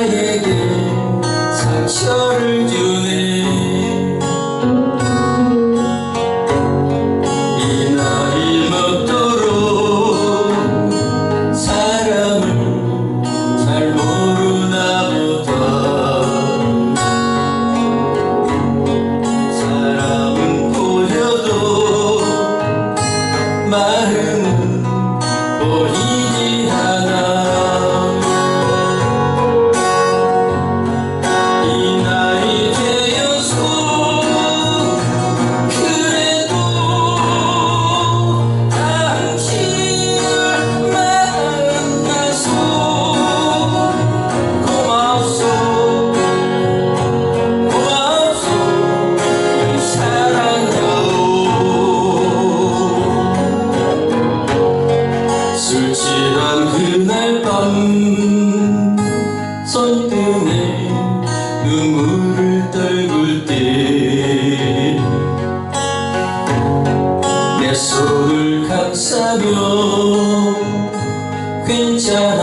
나에게 상처를 주네. 그날 밤 손등에 눈물을 떨굴 때 내 손을 감싸며 괜찮아